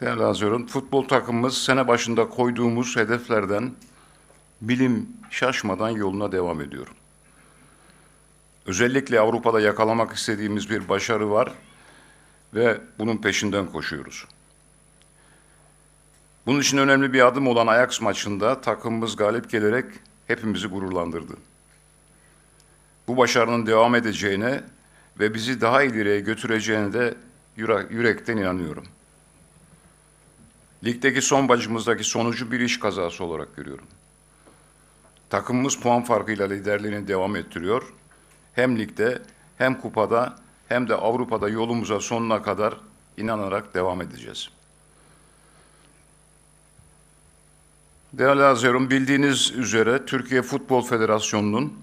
Değerli Hazırın, futbol takımımız sene başında koyduğumuz hedeflerden bilim şaşmadan yoluna devam ediyor. Özellikle Avrupa'da yakalamak istediğimiz bir başarı var ve bunun peşinden koşuyoruz. Bunun için önemli bir adım olan Ajax maçında takımımız galip gelerek hepimizi gururlandırdı. Bu başarının devam edeceğine ve bizi daha ileriye götüreceğine de yüre- yürekten inanıyorum. Ligdeki son bacımızdaki sonucu bir iş kazası olarak görüyorum. Takımımız puan farkıyla liderliğini devam ettiriyor. Hem ligde hem kupada hem de Avrupa'da yolumuza sonuna kadar inanarak devam edeceğiz. Değerli Azerun, bildiğiniz üzere Türkiye Futbol Federasyonu'nun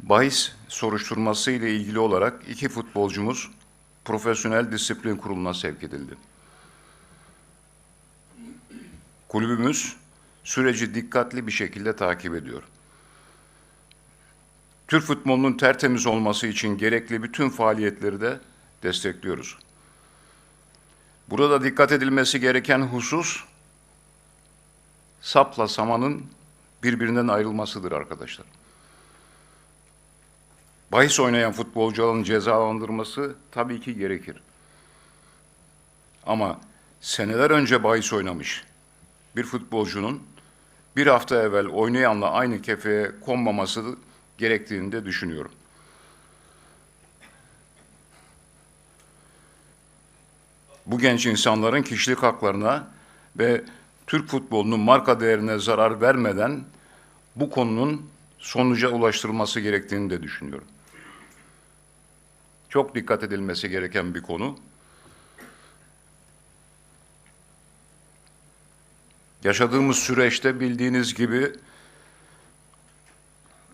bahis soruşturması ile ilgili olarak iki futbolcumuz Profesyonel Disiplin Kurulu'na sevk edildi. Kulübümüz süreci dikkatli bir şekilde takip ediyor. Türk futbolunun tertemiz olması için gerekli bütün faaliyetleri de destekliyoruz. Burada dikkat edilmesi gereken husus sapla samanın birbirinden ayrılmasıdır arkadaşlar. Bahis oynayan futbolcuların cezalandırması tabii ki gerekir. Ama seneler önce bahis oynamış bir futbolcunun bir hafta evvel oynayanla aynı kefeye konmaması gerektiğini de düşünüyorum. Bu genç insanların kişilik haklarına ve Türk futbolunun marka değerine zarar vermeden bu konunun sonuca ulaştırılması gerektiğini de düşünüyorum. Çok dikkat edilmesi gereken bir konu. Yaşadığımız süreçte bildiğiniz gibi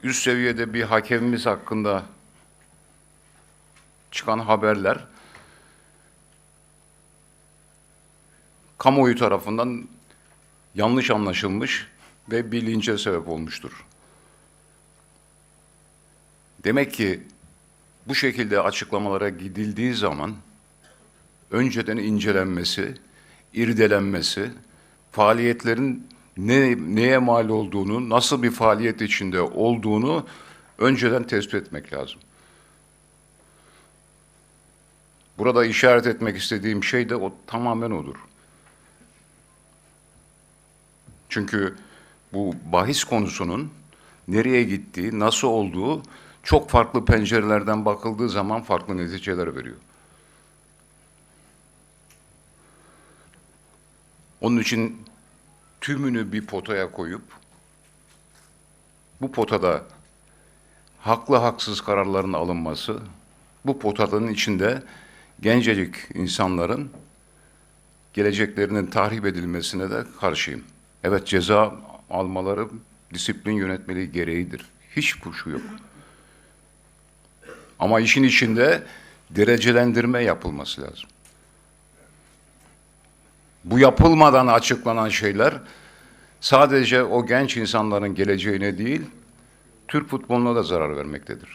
üst seviyede bir hakemimiz hakkında çıkan haberler kamuoyu tarafından yanlış anlaşılmış ve bir linçe sebep olmuştur. Demek ki bu şekilde açıklamalara gidildiği zaman önceden incelenmesi, irdelenmesi, faaliyetlerin ne, neye mal olduğunu, nasıl bir faaliyet içinde olduğunu önceden tespit etmek lazım. Burada işaret etmek istediğim şey de o tamamen odur. Çünkü bu bahis konusunun nereye gittiği, nasıl olduğu çok farklı pencerelerden bakıldığı zaman farklı neticeler veriyor. Onun için tümünü bir potaya koyup bu potada haklı haksız kararların alınması, bu potanın içinde gencecik insanların geleceklerinin tahrip edilmesine de karşıyım. Evet ceza almaları disiplin yönetmeliği gereğidir. Hiç kuşku yok. Ama işin içinde derecelendirme yapılması lazım. Bu yapılmadan açıklanan şeyler sadece o genç insanların geleceğine değil, Türk futboluna da zarar vermektedir.